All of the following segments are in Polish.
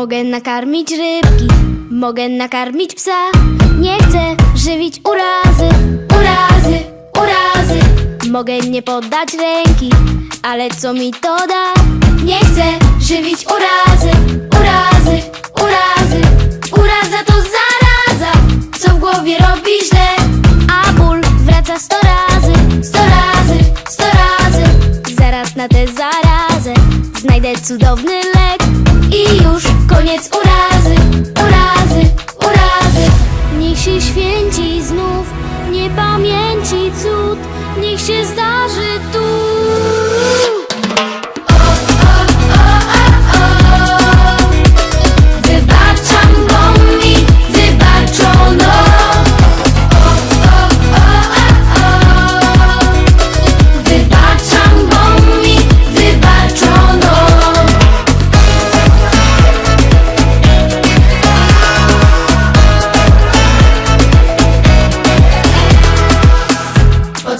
Mogę nakarmić rybki, mogę nakarmić psa. Nie chcę żywić urazy, urazy, urazy. Mogę nie poddać ręki, ale co mi to da? Nie chcę żywić urazy, urazy, urazy. Uraza to zaraza, co w głowie robi źle. A ból wraca sto razy, sto razy, sto razy. Zaraz na tę zarazę znajdę cudowny lek. I już koniec urazy, urazy, urazy. Niech się święci znów niepamięci cud, niech się zdarzy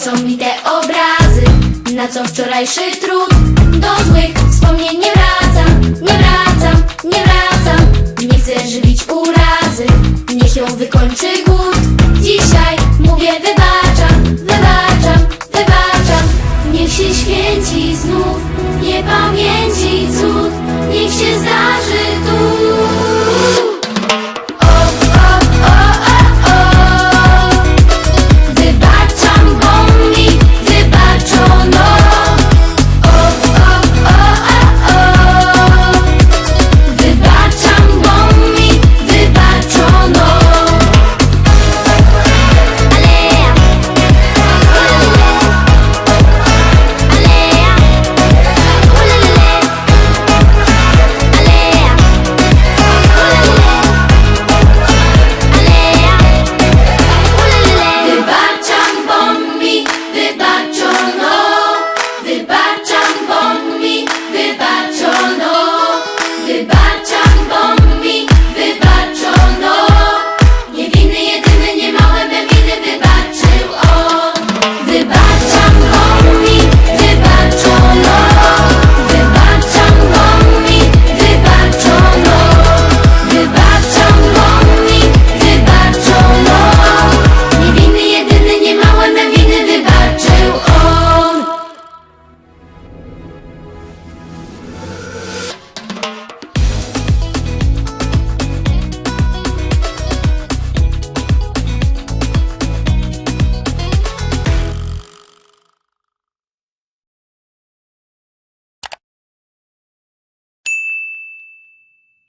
Wrócą mi te obrazy Na co wczorajszy trud. Do złych wspomnień nie wracam Nie wracam, nie wracam. Nie chcę żywić urazy Niech ją wykończy głód. Dzisiaj mówię wybaczam Wybaczam, wybaczam. Niech się święci znów Nie pamięci cud. Niech się zdarzy